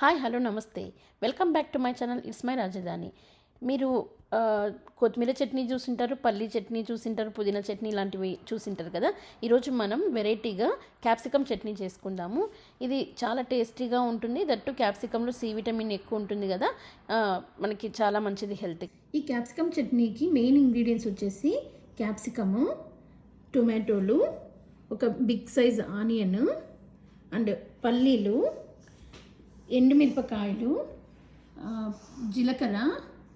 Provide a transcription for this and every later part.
Hi hello నమస్తే. Welcome back to my channel. It's my Rajadhani. మీరు కొత్తిమీర చట్నీ చూసింటారు పల్లి చట్నీ చూసింటారు పుదీనా చట్నీ ఇలాంటివి చూసింటారు కదా? ఈరోజు మనం వెరైటీగా క్యాప్సికమ్ చట్నీ చేసుకుందాము. ఇది చాలా టేస్టీగా ఉంటుంది. దట్టు క్యాప్సికంలో సి విటమిన్ ఎక్కువ ఉంటుంది కదా? మనకి చాలా మంచిది హెల్త్. ఈ క్యాప్సికమ్ చట్నీకి మెయిన్ ఇంగ్రీడియంట్స్ వచ్చేసి క్యాప్సికము టొమాటోలు ఒక బిగ్ సైజ్ ఆనియన్ అండ్ పల్లీలు ఎండుమిరపకాయలు జీలకర్ర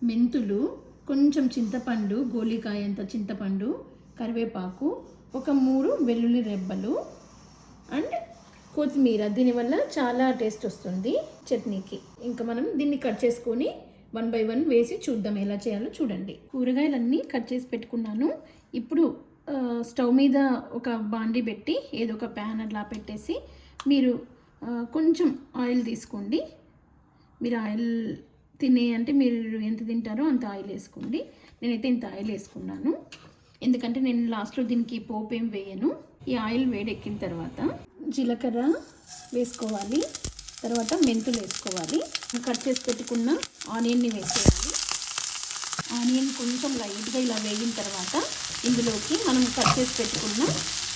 మెంతులు కొంచెం చింతపండు గోలికాయ అంత చింతపండు కరివేపాకు ఒక మూడు వెల్లుల్లి రెబ్బలు అండ్ కొత్తిమీర. దీనివల్ల చాలా టేస్ట్ వస్తుంది చట్నీకి. ఇంకా మనం దీన్ని కట్ చేసుకొని వన్ బై వన్ వేసి చూద్దాం ఎలా చేయాలో చూడండి. కూరగాయలన్నీ కట్ చేసి పెట్టుకున్నాను. ఇప్పుడు స్టవ్ మీద ఒక బాండి పెట్టి ఏదో ఒక ప్యాన్ అట్లా పెట్టేసి మీరు కొంచెం ఆయిల్ తీసుకోండి. మీరు ఆయిల్ తినే అంటే మీరు ఎంత తింటారో అంత ఆయిల్ వేసుకోండి. నేనైతే ఇంత ఆయిల్ వేసుకున్నాను. ఎందుకంటే నేను లాస్ట్లో దీనికి పోపు ఏం వేయను. ఈ ఆయిల్ వేడెక్కిన తర్వాత జీలకర్ర వేసుకోవాలి. తర్వాత మెంతులు వేసుకోవాలి. కట్ చేసి పెట్టుకున్న ఆనియన్ని వేసేయాలి. కొంచెం లైట్గా ఇలా వేగిన తర్వాత ఇందులోకి మనం కట్ చేసి పెట్టుకున్న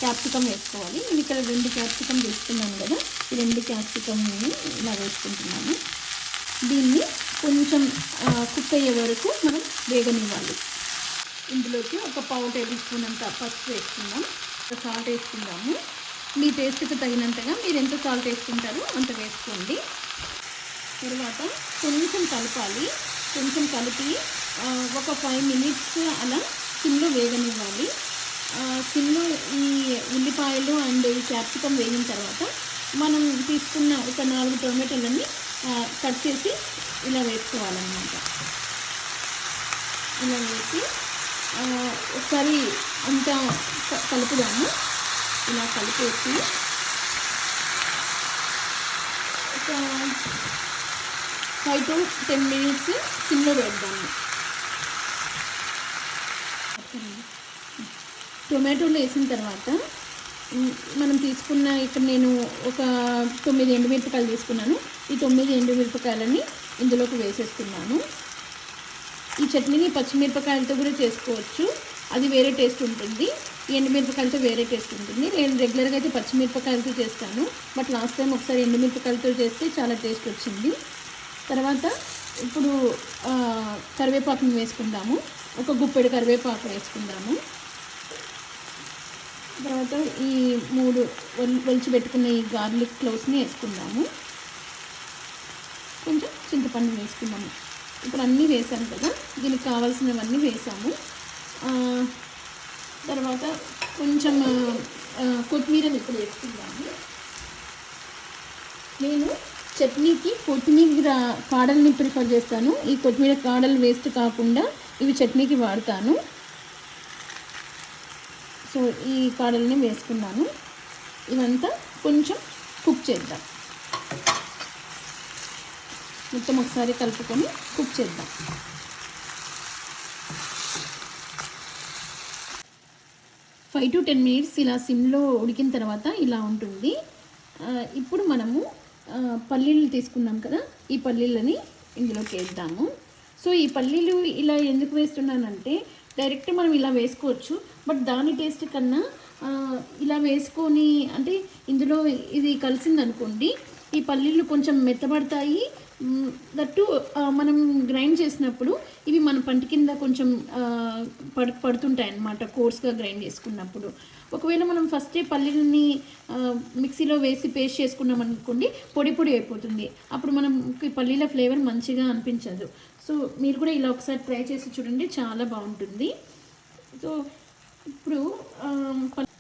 క్యాప్సికమ్ వేసుకోవాలి. నేను ఇక్కడ రెండు క్యాప్సికమ్ తీసుకున్నాను కదా ఈ రెండు క్యాప్సికమ్ని ఇలా వేసుకుంటున్నాను. దీన్ని కొంచెం కుక్ అయ్యే వరకు మనం వేగనివ్వాలి. ఇందులోకి ఒక పావు టేబుల్ స్పూన్ అంత పసుపు వేసుకుందాం. సాల్ట్ వేసుకుందాము. మీ టేస్ట్కి తగినంతగా మీరు ఎంత సాల్ట్ వేసుకుంటారో అంత వేసుకోండి. తర్వాత కొంచెం కలపాలి. కలిపి ఒక ఫైవ్ మినిట్స్ అలా సిమ్లో వేగనివ్వాలి. సిమ్లో ఈ ఉల్లిపాయలు అండ్ ఈ క్యాప్సికమ్ వేగిన తర్వాత మనం తీసుకున్న ఒక నాలుగు టొమాటోలని కట్ చేసి ఇలా వేసుకోవాలన్నమాట. ఇలా వేసి ఒకసారి అంతా కలుపుదాము. ఇలా కలిపేసి ఒక ఫైవ్ టు టెన్ మినిట్స్ సిమ్లో పెడదాము టొమాటోలు వేసిన తర్వాత మనం తీసుకున్న ఇక్కడ నేను ఒక తొమ్మిది ఎండుమిరపకాయలు తీసుకున్నాను. ఈ తొమ్మిది ఎండుమిరపకాయలని ఇందులోకి వేసేస్తున్నాను. ఈ చట్నీని పచ్చిమిరపకాయలతో కూడా చేసుకోవచ్చు. అది వేరే టేస్ట్ ఉంటుంది. ఈ ఎండుమిరపకాయలతో వేరే టేస్ట్ ఉంటుంది. నేను రెగ్యులర్గా అయితే పచ్చిమిరపకాయలతో చేస్తాను. బట్ లాస్ట్ టైం ఒకసారి ఎండుమిరపకాయలతో చేస్తే చాలా టేస్ట్ వచ్చింది. తర్వాత ఇప్పుడు కరివేపాకుని వేసుకుందాము. ఒక గుప్పెడు కరివేపాకు వేసుకుందాము. తర్వాత ఈ మూడు ఒలిచి పెట్టుకున్న ఈ గార్లిక్ క్లోవ్స్ని వేసుకుందాము. కొంచెం చింతపండు వేసుకుందాము. ఇప్పుడు అన్నీ వేసాము కదా దీనికి కావాల్సినవన్నీ వేసాము. తర్వాత కొంచెం కొత్తిమీర కొత్తిమీరని ఇప్పుడు వేసుకుందాము. నేను చట్నీకి కొత్తిమీర కాడల్ని ప్రిఫర్ చేస్తాను. ఈ కొత్తిమీర కాడలు వేస్ట్ కాకుండా ఇవి చట్నీకి వాడతాను. సో ఈ కాడల్ని వేసుకున్నాను. ఇవంతా కొంచెం కుక్ చేద్దాం. మొత్తం ఒకసారి కలుపుకొని కుక్ చేద్దాం. ఫైవ్ టు టెన్ మినిట్స్ ఇలా సిమ్లో ఉడికిన తర్వాత ఇలా ఉంటుంది. ఇప్పుడు మనము పల్లీలు తీసుకున్నాం కదా ఈ పల్లీలని ఇందులోకి వేద్దాము. సో ఈ పల్లీలు ఇలా ఎందుకు వేస్తున్నానంటే డైరెక్ట్ మనం ఇలా వేసుకోవచ్చు బట్ దాని టేస్ట్ కన్నా ఇలా వేసుకొని అంటే ఇందులో ఇది కలిసిందనుకోండి ఈ పల్లీలు కొంచెం మెత్తబడతాయి దట్టు మనం గ్రైండ్ చేసినప్పుడు ఇవి మన పంట కింద కొంచెం పడు పడుతుంటాయి అన్నమాట కోర్స్గా గ్రైండ్ చేసుకున్నప్పుడు. ఒకవేళ మనం ఫస్టే పల్లీలని మిక్సీలో వేసి పేస్ట్ చేసుకున్నాం అనుకోండి పొడి పొడి అయిపోతుంది. అప్పుడు మనం పల్లీల ఫ్లేవర్ మంచిగా అనిపించదు. సో మీరు కూడా ఇలా ఒకసారి ట్రై చేసి చూడండి చాలా బాగుంటుంది. సో ఇప్పుడు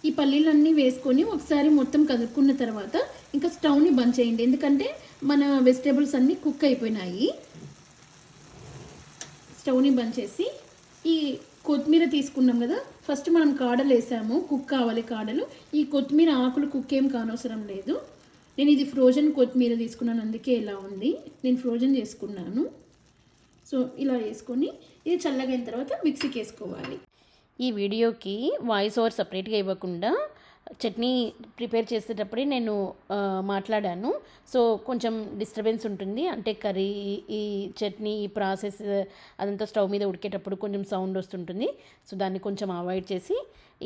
ఈ పల్లీలన్నీ వేసుకొని ఒకసారి మొత్తం కదుపుకున్న తర్వాత ఇంకా స్టవ్ని బంద్ చేయండి. ఎందుకంటే మన వెజిటేబుల్స్ అన్నీ కుక్ అయిపోయినాయి. స్టవ్ని బంద్ చేసి ఈ కొత్తిమీర తీసుకున్నాం కదా ఫస్ట్ మనం కాడలు వేసాము కుక్ కావాలి కాడలు. ఈ కొత్తిమీర ఆకులు కుక్ ఏం కానవసరం లేదు. నేను ఇది ఫ్రోజన్ కొత్తిమీర తీసుకున్నాను అందుకే ఇలా ఉంది. నేను ఫ్రోజన్ చేసుకున్నాను. సో ఇలా వేసుకొని ఇది చల్లగైన తర్వాత మిక్సీకి వేసుకోవాలి. ఈ వీడియోకి వాయిస్ ఓవర్ సపరేట్గా ఇవ్వకుండా చట్నీ ప్రిపేర్ చేసేటప్పుడే నేను మాట్లాడాను. సో కొంచెం డిస్టర్బెన్స్ ఉంటుంది. అంటే కర్రీ ఈ చట్నీ ఈ ప్రాసెస్ అదంతా స్టవ్ మీద ఉడికేటప్పుడు కొంచెం సౌండ్ వస్తుంటుంది. సో దాన్ని కొంచెం అవాయిడ్ చేసి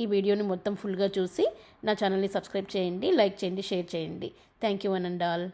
ఈ వీడియోని మొత్తం ఫుల్గా చూసి నా ఛానల్ని సబ్స్క్రైబ్ చేయండి లైక్ చేయండి షేర్ చేయండి. Thank you one and all